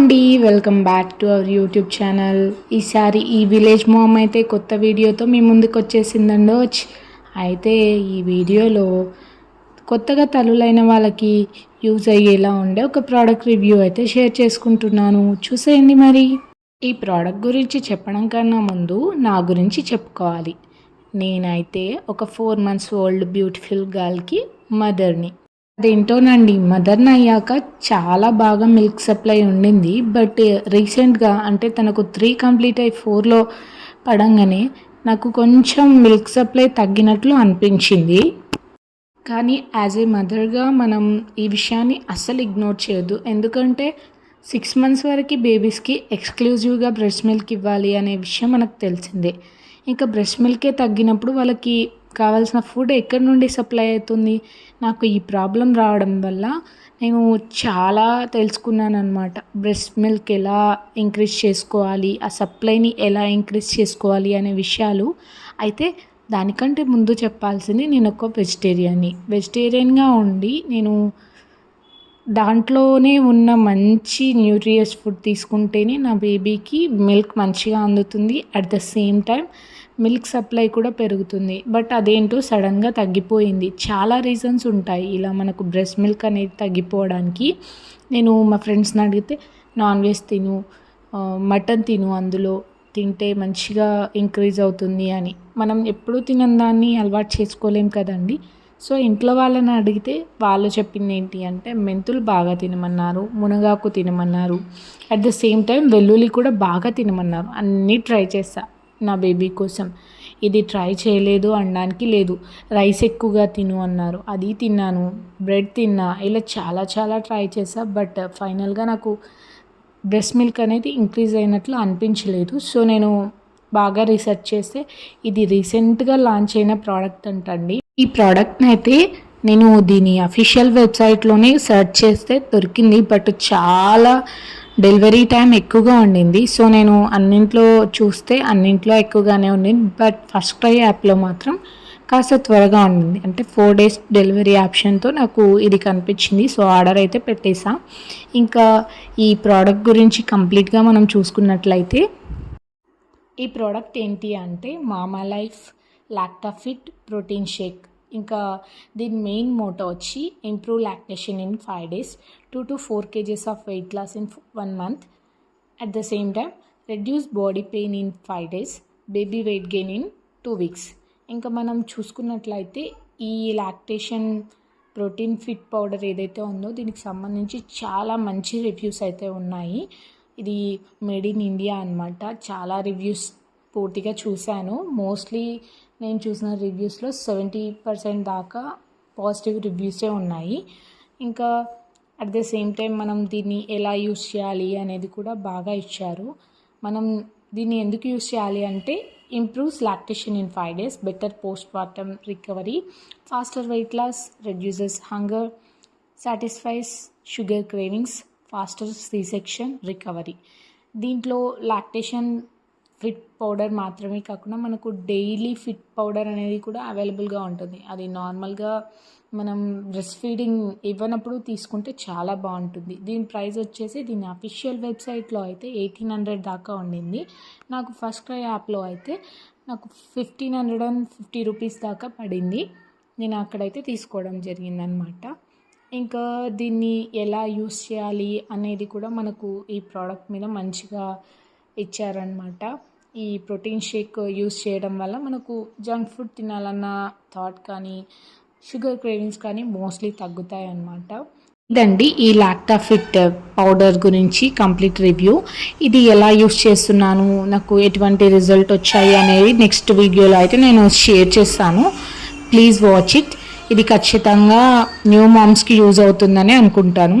అండి welcome back to our YouTube channel. ఈసారి ఈ విలేజ్ మోమ్ అయితే కొత్త వీడియోతో మీ ముందుకు వచ్చేసిందండి. వచ్చి అయితే ఈ వీడియోలో కొత్తగా తల్లులైన వాళ్ళకి యూజ్ అయ్యేలా ఉండే ఒక ప్రోడక్ట్ రివ్యూ అయితే షేర్ చేసుకుంటున్నాను. చూసేయండి మరి. ఈ ప్రోడక్ట్ గురించి చెప్పడం కన్నా ముందు నా గురించి చెప్పుకోవాలి. నేనైతే ఒక ఫోర్ మంత్స్ ఓల్డ్ బ్యూటిఫుల్ గర్ల్కి మదర్ని. అదేంటోనండి మదర్ని అయ్యాక చాలా బాగా మిల్క్ సప్లై ఉండింది. బట్ రీసెంట్గా అంటే తనకు త్రీ కంప్లీట్ అయ్యి ఫోర్లో పడంగానే నాకు కొంచెం మిల్క్ సప్లై తగ్గినట్లు అనిపించింది. కానీ యాజ్ ఏ మదర్గా మనం ఈ విషయాన్ని అస్సలు ఇగ్నోర్ చేయొద్దు. ఎందుకంటే సిక్స్ మంత్స్ వరకు బేబీస్కి ఎక్స్క్లూజివ్గా బ్రెస్ట్ మిల్క్ ఇవ్వాలి అనే విషయం మనకు తెలిసిందే. ఇంకా బ్రెస్ట్ మిల్కే తగ్గినప్పుడు వాళ్ళకి కావాల్సిన ఫుడ్ ఎక్కడి నుండి సప్లై అవుతుంది? నాకు ఈ ప్రాబ్లం రావడం వల్ల నేను చాలా తెలుసుకున్నాను అనమాట బ్రెస్ట్ మిల్క్ ఎలా ఇంక్రీజ్ చేసుకోవాలి? ఆ సప్లైని ఎలా ఇంక్రీజ్ చేసుకోవాలి అనే విషయాలు. అయితే దానికంటే ముందు చెప్పాల్సింది నేను ఒక వెజిటేరియన్ని. వెజిటేరియన్గా ఉండి నేను దాంట్లోనే ఉన్న మంచి న్యూట్రియస్ ఫుడ్ తీసుకుంటేనే నా బేబీకి మిల్క్ మంచిగా అందుతుంది. At the same time milk supply కూడా పెరుగుతుంది. బట్ అదేంటో సడన్గా తగ్గిపోయింది. చాలా రీజన్స్ ఉంటాయి. ఇలా మనకు బ్రెస్ట్ మిల్క్ అనేది తగ్గిపోవడానికి. నేను మా ఫ్రెండ్స్ని అడిగితే నాన్ వెజ్ తిను మటన్ తిను అందులో తింటే మంచిగా ఇంక్రీజ్ అవుతుంది అని. మనం ఎప్పుడూ తినని దాన్ని అలవాటు చేసుకోలేం కదండి. సో ఇంట్లో వాళ్ళని అడిగితే వాళ్ళు చెప్పింది ఏంటి అంటే మెంతులు బాగా తినమన్నారు మునగాకు తినమన్నారు. అట్ ద సేమ్ టైం వెల్లుల్లి కూడా బాగా తినమన్నారు. అన్నీ ట్రై చేస్తా నా బేబీ కోసం. ఇది ట్రై చేయలేదు అనడానికి లేదు. రైస్ ఎక్కువగా తిను అన్నారు. అది తిన్నాను బ్రెడ్ తిన్నా. ఇలా చాలా చాలా ట్రై చేసా బట్ ఫైనల్గా నాకు బ్రెస్ట్ మిల్క్ అనేది ఇంక్రీజ్ అయినట్లు అనిపించలేదు. సో నేను బాగా రీసెర్చ్ చేస్తే ఇది రీసెంట్గా లాంచ్ అయిన ప్రోడక్ట్ అంటండి. ఈ ప్రోడక్ట్ని అయితే నేను దీని అఫీషియల్ వెబ్సైట్లోనే సెర్చ్ చేస్తే దొరికింది బట్ చాలా డెలివరీ టైం ఎక్కువగా ఉండింది. సో నేను అన్నింట్లో చూస్తే అన్నింట్లో ఎక్కువగానే ఉండింది. బట్ ఫస్ట్ ట్రై యాప్లో మాత్రం కాస్త త్వరగా ఉండింది. అంటే ఫోర్ డేస్ డెలివరీ ఆప్షన్తో నాకు ఇది కనిపించింది. సో ఆర్డర్ అయితే పెట్టేసా ఇంకా ఈ ప్రోడక్ట్ గురించి కంప్లీట్గా మనం చూసుకున్నట్లయితే ఈ ప్రోడక్ట్ ఏంటి అంటే మామా లైఫ్ లాక్టాఫిట్ ప్రోటీన్ షేక్ ఇంకా దీని మెయిన్ మోటో వచ్చి improve lactation in five days two to four kgs of weight loss in one month at the same time reduce body pain in five days baby weight gain in two weeks ఇంకా మనం చూసుకున్నట్లయితే ఈ lactation protein fit powder ఏదైతే ఉందో దీనికి సంబంధించి చాలా మంచి రివ్యూస్ అయితే ఉన్నాయి. ఇది మేడ్ ఇన్ ఇండియా అనమాట చాలా రివ్యూస్ పూర్తిగా చూశాను. మోస్ట్లీ నేను చూసిన రివ్యూస్లో సెవెంటీ పర్సెంట్ దాకా పాజిటివ్ రివ్యూసే ఉన్నాయి. ఇంకా అట్ ద సేమ్ టైం మనం దీన్ని ఎలా యూస్ చేయాలి అనేది కూడా బాగా ఇచ్చారు. మనం దీన్ని ఎందుకు యూస్ చేయాలి అంటే improves lactation in five days better post mortem recovery faster weight loss reduces hunger satisfies sugar cravings faster C section recovery దీంట్లో లాక్టేషన్ ఫిట్ పౌడర్ మాత్రమే కాకుండా మనకు డైలీ ఫిట్ పౌడర్ అనేది కూడా అవైలబుల్గా ఉంటుంది. అది నార్మల్గా మనం బ్రెస్ట్ ఫీడింగ్ ఇవ్వనప్పుడు తీసుకుంటే చాలా బాగుంటుంది. దీని ప్రైస్ వచ్చేసి దీని అఫీషియల్ వెబ్సైట్లో అయితే ఎయిటీన్ హండ్రెడ్ దాకా ఉండింది. నాకు ఫస్ట్ క్రై యాప్లో అయితే నాకు fifteen hundred and fifty rupees దాకా పడింది. నేను అక్కడైతే తీసుకోవడం జరిగిందనమాట. ఇంకా దీన్ని ఎలా యూస్ చేయాలి అనేది కూడా మనకు ఈ ప్రోడక్ట్ మీద మంచిగా ఇచ్చారనమాట. ఈ ప్రోటీన్ షేక్ యూస్ చేయడం వల్ల మనకు జంక్ ఫుడ్ తినాలన్న థాట్ కానీ షుగర్ క్రేవింగ్స్ కానీ మోస్ట్లీ తగ్గుతాయి అన్నమాట ఇదండి ఈ లాక్టాఫిట్ పౌడర్ గురించి కంప్లీట్ రివ్యూ. ఇది ఎలా యూస్ చేస్తున్నాను నాకు ఎటువంటి రిజల్ట్ వచ్చాయి అనేది నెక్స్ట్ వీడియోలో అయితే నేను షేర్ చేస్తాను. Please watch it. ఇది ఖచ్చితంగా న్యూ మామ్స్కి యూజ్ అవుతుందని అనుకుంటాను.